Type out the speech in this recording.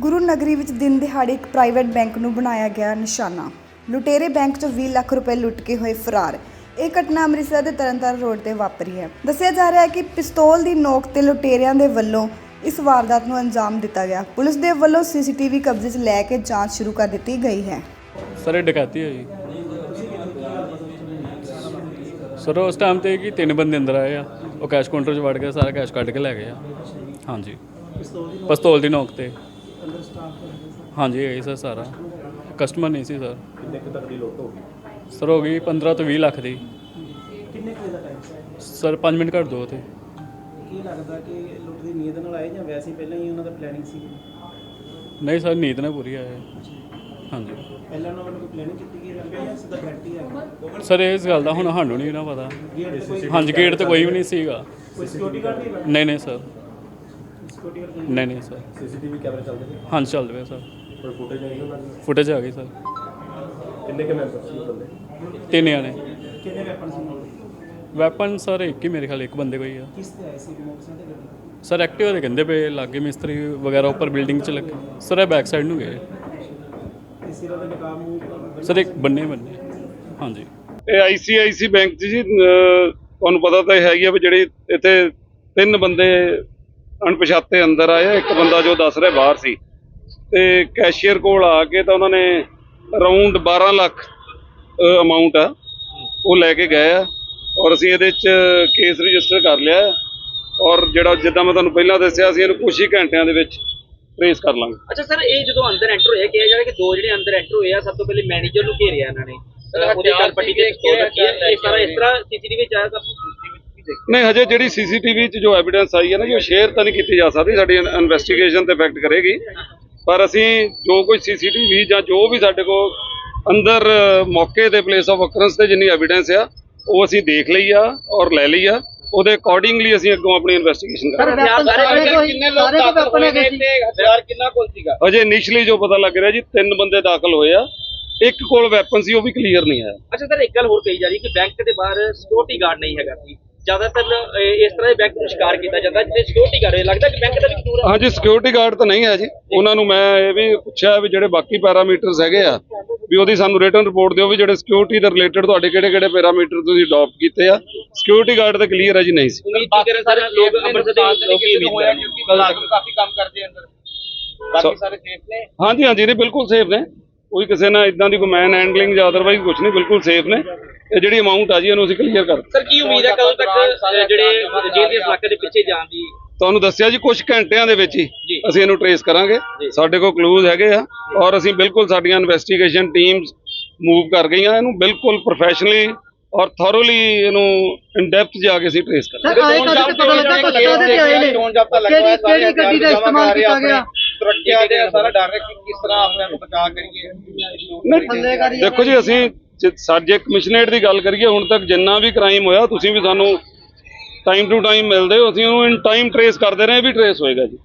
ਗੁਰੂ ਨਗਰੀ ਵਿੱਚ ਦਿਨ ਦਿਹਾੜੇ ਇੱਕ ਪ੍ਰਾਈਵੇਟ ਬੈਂਕ ਨੂੰ ਬਣਾਇਆ ਗਿਆ ਨਿਸ਼ਾਨਾ। ਲੁਟੇਰੇ ਬੈਂਕ ਤੋਂ 20 ਲੱਖ ਰੁਪਏ ਲੁੱਟ ਕੇ ਹੋਏ ਫਰਾਰ। ਇਹ ਘਟਨਾ ਅੰਮ੍ਰਿਤਸਰ ਦੇ ਤਰਨਤਾਰਨ ਰੋਡ ਤੇ ਵਾਪਰੀ ਹੈ। ਦੱਸਿਆ ਜਾ ਰਿਹਾ ਹੈ ਕਿ ਪਿਸਤੌਲ ਦੀ ਨੋਕ ਤੇ ਲੁਟੇਰਿਆਂ ਦੇ ਵੱਲੋਂ ਇਸ ਵਾਰਦਾਤ ਨੂੰ ਅੰਜਾਮ ਦਿੱਤਾ ਗਿਆ। ਪੁਲਿਸ ਦੇ ਵੱਲੋਂ ਸੀਸੀਟੀਵੀ ਕਬਜ਼ੇ 'ਚ ਲੈ ਕੇ ਜਾਂਚ ਸ਼ੁਰੂ ਕਰ ਦਿੱਤੀ ਗਈ ਹੈ। ਸਰ, ਇਹ ਡਕੈਤੀ ਹੋਈ। ਸਰ, ਉਸ ਟਾਈਮ ਤੇ ਕੀ ਤਿੰਨ ਬੰਦੇ ਅੰਦਰ ਆਏ ਆ। ਉਹ ਕੈਸ਼ ਕਾਊਂਟਰ 'ਚ ਵੜ ਕੇ ਸਾਰਾ ਕੈਸ਼ ਕੱਢ ਕੇ ਲੈ ਗਏ ਆ। ਹਾਂਜੀ। ਪਿਸਤੌਲ ਦੀ ਨੋਕ ਤੇ। ਹਾਂਜੀ ਇਹ ਸਰ ਸਾਰਾ। ਕਸਟਮਰ ਨਹੀਂ ਸੀ ਸਰ। ਕਿੰਨੇ ਕੁ ਤੱਕ ਦੀ ਲੁੱਟ ਹੋ ਗਈ? ਸਰ ਹੋ ਗਈ 15 ਤੋਂ 20 ਲੱਖ ਦੀ। ਕਿੰਨੇ ਕੁ ਵਜੇ ਦਾ ਟਾਈਮ ਸੀ? ਸਰ 5 ਮਿੰਟ ਘੱਟ ਦੋ ਤੇ ਕੀ ਲੱਗਦਾ ਕਿ ਲੁੱਟ ਦੀ ਨੀਂਦ ਨਾਲ ਆਏ ਜਾਂ ਵੈਸੇ ਹੀ ਪਹਿਲਾਂ ਹੀ ਉਹਨਾਂ ਦਾ ਪਲੈਨਿੰਗ ਸੀ? ਨਹੀਂ ਸਰ ਨੀਂਦ ਨਾ ਪੂਰੀ ਆਏ। ਹਾਂਜੀ। ਪਹਿਲਾਂ ਉਹਨਾਂ ਵੱਲੋਂ ਕੋਈ ਪਲੈਨਿੰਗ ਕੀਤੀ ਗਈ ਹੈ ਜਾਂ ਸਿੱਧਾ ਡਾਇਰੈਕਟ ਹੀ? ਸਰ ਇਸ ਗੱਲ ਦਾ ਹੁਣ ਸਾਨੂੰ ਨਹੀਂ ਨਾ ਪਤਾ। ਗੇਟ ਹਾਂਜੀ ਗੇਟ ਤੇ ਕੋਈ ਵੀ ਨਹੀਂ ਸੀਗਾ। ਕੋਈ ਸਿਕਿਉਰਿਟੀ ਗਾਰਡ ਨਹੀਂ ਨਹੀਂ ਸਰ। ਸਿਕਿਉਰਿਟੀ ਨਹੀਂ ਨਹੀਂ ਸਰ। ਸੀਸੀਟੀਵੀ ਕੈਮਰੇ ਚੱਲਦੇ ਨੇ ਹਾਂਜੀ ਚੱਲ ਰਿਹਾ ਸਰ। ਕੋਈ ਫੁਟੇਜ ਆਈ ਉਹਨਾਂ ਦੀ? ਫੁਟੇਜ ਆ ਗਈ ਸਰ। ਕਿੰਨੇ ਕੁ ਮੈਂਬਰ ਸੀ ਬੰਦੇ? ਤਿੰਨ ਜਾਣੇ। ਕਿੰਨੇ ਵੈਪਨ ਸੀ ਨਾਲ ਵੈਪਨ ਸਰ ਇੱਕ ਹੀ ਮੇਰੇ ਖਿਆਲ ਇੱਕ ਬੰਦੇ ਕੋਈ ਆ। ਕਿਸ ਤੇ ਆਏ ਸੀ? ਮੋਟਰਸਾਈਕਲ ਤੇ ਗੱਡੀ ਸਰ ਐਕਟਿਵਾ ਦੇ ਕਹਿੰਦੇ ਪਏ ਲਾਗੇ ਮਿਸਤਰੀ ਵਗੈਰਾ ਉੱਪਰ ਬਿਲਡਿੰਗ 'ਚ ਲੱਗੇ ਸਰ ਇਹ ਬੈਕ ਸਾਈਡ ਨੂੰ ਗਏ। ਤੇ ਸਿਰਾਂ ਦੇ ਨਕਾਬ ਮੂੰਹ ਸਰ ਇੱਕ ਬੰਨੇ ਬੰਨੇ। ਹਾਂਜੀ। ਇਹ ਆਈਸੀਆਈਸੀ ਬੈਂਕ 'ਚ ਜੀ ਅਹ ਤੁਹਾਨੂੰ ਪਤਾ ਤਾਂ ਹੈ ਹੀ ਆ ਵੀ ਜਿਹੜੇ ਇੱਥੇ ਤਿੰਨ ਬੰਦੇ ਅਣਪਛਾਤੇ ਅੰਦਰ ਆਏ ਆ, ਇੱਕ ਬੰਦਾ ਜੋ ਦੱਸ ਰਿਹਾ ਬਾਹਰ ਸੀ। ਤੇ ਕੈਸ਼ੀਅਰ ਕੋਲ ਆ ਕੇ ਤਾਂ ਉਹਨਾਂ ਨੇ ਅਰਾਊਂਡ 12 ਲੱਖ ਅਮਾਉਂਟ ਆ ਉਹ ਲੈ ਕੇ ਗਏ ਆ। ਔਰ ਅਸੀਂ ਇਹਦੇ 'ਚ ਕੇਸ ਰਜਿਸਟਰ ਕਰ ਲਿਆ ਔਰ ਜਿਹੜਾ ਜਿੱਦਾਂ ਮੈਂ ਤੁਹਾਨੂੰ ਪਹਿਲਾਂ ਦੱਸਿਆ ਸੀ ਇਹਨੂੰ ਕੁਝ ਹੀ ਘੰਟਿਆਂ ਦੇ ਵਿੱਚ ਟ੍ਰੇਸ ਕਰ ਲਾਂਗੇ। ਅੱਛਾ ਸਰ ਇਹ ਜਦੋਂ ਅੰਦਰ ਐਂਟਰ ਹੋਇਆ ਕਿਹਾ ਜਾ ਰਿਹਾ ਕਿ ਦੋ ਜਿਹੜੇ ਅੰਦਰ ਐਂਟਰ ਹੋਏ ਆ ਸਭ ਤੋਂ ਪਹਿਲੇ ਮੈਨੇਜਰ ਨੂੰ ਘੇਰਿਆ ਇਹਨਾਂ ਨੇ। ਉਹਦੇ ਗੱਲ ਪੱਟੀ ਤੇ ਹੈ ਇਹ ਸਾਰਾ ਇਸ ਤਰ੍ਹਾਂ ਸੀਸੀਟੀਵੀ ਵਿੱਚ ਆਇਆ ਸਭ ਨਹੀਂ ਹਜੇ ਜਿਹੜੀ ਸੀਸੀਟੀਵੀ 'ਚ ਜੋ ਐਵੀਡੈਂਸ ਆਈ ਹੈ ਨਾ ਜੀ ਉਹ ਸ਼ੇਅਰ ਤਾਂ ਨਹੀਂ ਕੀਤੀ ਜਾ ਸਕਦੀ ਸਾਡੀ ਇਨਵੈਸਟੀਗੇਸ਼ਨ ਤੇ ਇਫੈਕਟ ਕਰੇਗੀ। ਪਰ ਅਸੀਂ ਜੋ ਕੋਈ ਸੀਸੀਟੀਵੀ ਜਾਂ ਜੋ ਵੀ ਸਾਡੇ ਕੋਲ ਅੰਦਰ ਮੌਕੇ ਤੇ ਪਲੇਸ ਆਫ ਅਕਰੈਂਸ ਤੇ ਜਿੰਨੀ ਐਵੀਡੈਂਸ ਆ ਉਹ ਅਸੀਂ ਦੇਖ ਲਈ ਆ ਔਰ ਲੈ ਲਈ ਆ। ਉਹਦੇ ਅਕੋਰਡਿੰਗਲੀ ਅਸੀਂ ਅੱਗੋਂ ਆਪਣੀ ਇਨਵੈਸਟੀਗੇਸ਼ਨ ਕਰਾਂਗੇ। ਕਿੰਨੇ ਲੋਕ ਦਾਖਲ ਹੋਏ ਨੇ ਤੇ ਹਥਿਆਰ ਕਿੰਨਾ ਕੋਲ ਸੀਗਾ? ਅਜੇ ਇਨੀਸ਼ੀਅਲੀ ਜੋ ਪਤਾ ਲੱਗ ਰਿਹਾ ਜੀ ਤਿੰਨ ਬੰਦੇ ਦਾਖਲ ਹੋਏ ਆ। ਇੱਕ ਕੋਲ ਵੈਪਨ ਸੀ ਉਹ ਵੀ ਕਲੀਅਰ ਨਹੀਂ ਆਇਆ। ਅੱਛਾ ਸਰ ਇੱਕ ਗੱਲ ਹੋਰ ਕਹੀ ਜਾ ਰਹੀ ਕਿ ਬੈਂਕ ਦੇ ਬਾਹਰ ਸਿਕਿਉਰਿਟੀ ਗਾਰਡ ਨਹੀਂ ਹੈਗਾ ਸੀ। ਜ਼ਿਆਦਾਤਰ ਇਸ ਤਰ੍ਹਾਂ ਦੇ ਬੈਂਕ ਨੂੰ ਸ਼ਿਕਾਰ ਕੀਤਾ ਜਾਂਦਾ ਜਿੱਥੇ ਸਿਕਿਉਰਿਟੀ ਗਾਰਡ ਲੱਗਦਾ ਕਿ ਬੈਂਕ ਦਾ ਵੀ ਕਸੂਰ ਹੈ ਹਾਂਜੀ ਸਿਕਿਉਰਿਟੀ ਗਾਰਡ ਤਾਂ ਨਹੀਂ ਹੈ ਜੀ। ਉਹਨਾਂ ਨੂੰ ਮੈਂ ਇਹ ਵੀ ਪੁੱਛਿਆ ਵੀ ਜਿਹੜੇ ਬਾਕੀ ਪੈਰਾਮੀਟਰਸ ਹੈਗੇ ਆ ਵੀ ਉਹਦੀ ਸਾਨੂੰ ਰਿਟਰਨ ਰਿਪੋਰਟ ਦਿਓ ਵੀ ਜਿਹੜੇ ਸਿਕਿਉਰਿਟੀ ਦੇ ਰਿਲੇਟਡ ਤੁਹਾਡੇ ਕਿਹੜੇ ਕਿਹੜੇ ਪੈਰਾਮੀਟਰ ਤੁਸੀਂ ਅਡਾਪਟ ਕੀਤੇ ਆ। ਸਿਕਿਉਰਿਟੀ ਗਾਰਡ ਤਾਂ ਕਲੀਅਰ ਹੈ ਜੀ ਨਹੀਂ ਸੀ। ਉਮੀਦ ਕੀ ਕਰੇ ਸਰ ਲੋਕ ਅੰਮ੍ਰਿਤਸਰ ਦੇ ਲੋਕ ਹੀ। ਉਮੀਦ ਕਰਦੇ ਕਿਉਂਕਿ ਕਾਫੀ ਕੰਮ ਕਰਦੇ ਅੰਦਰ। ਬਾਕੀ ਸਾਰੇ ਸੇਫ ਨੇ। ਹਾਂਜੀ ਹਾਂਜੀ ਨਹੀਂ ਬਿਲਕੁਲ ਸੇਫ ਨੇ। ਕੋਈ ਕਿਸੇ ਨਾਲ ਇਦਾਂ ਦੀ ਕੋਈ ਮੈਨ ਹੈਂਡਲਿੰਗ ਜਾਂ ਅਦਰਵਾਈਜ਼ ਕੁਝ ਨਹੀਂ ਬਿਲਕੁਲ ਸੇਫ ਨੇ। ਇਹ ਜਿਹੜੀ ਅਮਾਉਂਟ ਆ ਜੀ ਇਹਨੂੰ ਅਸੀਂ ਕਲੀਅਰ ਕਰ ਸਰ ਕੀ ਉਮੀਦ ਹੈ ਕਦੋਂ ਤੱਕ ਜਿਹੜੇ ਜੇਲ੍ਹ ਦੇ ਇਲਾਕੇ ਦੇ ਪਿੱਛੇ ਜਾਣ ਦੀ? ਤੁਹਾਨੂੰ ਦੱਸਿਆ ਜੀ ਕੁਝ ਘੰਟਿਆਂ ਦੇ ਵਿੱਚ ਹੀ। ਅਸੀਂ ਇਹਨੂੰ ਟਰੇਸ ਕਰਾਂਗੇ। ਸਾਡੇ ਕੋਲ ਕਲੂਜ਼ ਹੈਗੇ ਆ ਔਰ ਅਸੀਂ ਬਿਲਕੁਲ ਸਾਡੀਆਂ ਇਨਵੈਸਟੀਗੇਸ਼ਨ ਟੀਮਸ ਮੂਵ ਕਰ ਗਈਆਂ ਇਹਨੂੰ ਬਿਲਕੁਲ ਪ੍ਰੋਫੈਸ਼ਨਲੀ ਔਰ ਥੋਰੋਲੀ ਇਹਨੂੰ ਇਨ ਡੈਪਥ ਜਾ ਕੇ ਅਸੀਂ ਟਰੇਸ ਕਰਾਂਗੇ। ਸਰ ਆਏ ਕਦੇ ਤੇ ਪਤਾ ਲੱਗਾ ਕੁਛ ਕਾਹਦੇ ਤੇ ਆਏ ਨੇ। ਕਿਹੜੀ ਕਿਹੜੀ ਗੱਡੀ ਦਾ ਇਸਤੇਮਾਲ ਕੀਤਾ ਗਿਆ? ਸੁਰੱਖਿਆ ਦੇ ਸਾਰਾ ਡਰ ਹੈ ਕਿ ਕਿਸ ਤਰ੍ਹਾਂ ਆਪਣੇ ਨੂੰ ਬਚਾ ਕਰੀਏ। ਨਹੀਂ, ਦੇਖੋ ਜੀ ਅਸੀਂ ਸਾਡੇ ਕਮਿਸ਼ਨਰੇਟ ਦੀ ਗੱਲ ਕਰੀਏ, ਹੁਣ ਤੱਕ ਜਿੰਨਾ ਵੀ ਕ੍ਰਾਈਮ ਹੋਇਆ, ਤੁਸੀਂ ਵੀ ਸਾਨੂੰ ਟਾਈਮ ਟੂ ਟਾਈਮ ਮਿਲਦੇ ਹੋ, ਅਸੀਂ ਉਹਨੂੰ ਇਨ ਟਾਈਮ ਟਰੇਸ ਕਰਦੇ ਰਹੇ ਵੀ ਟਰੇਸ ਹੋਏਗਾ ਜੀ।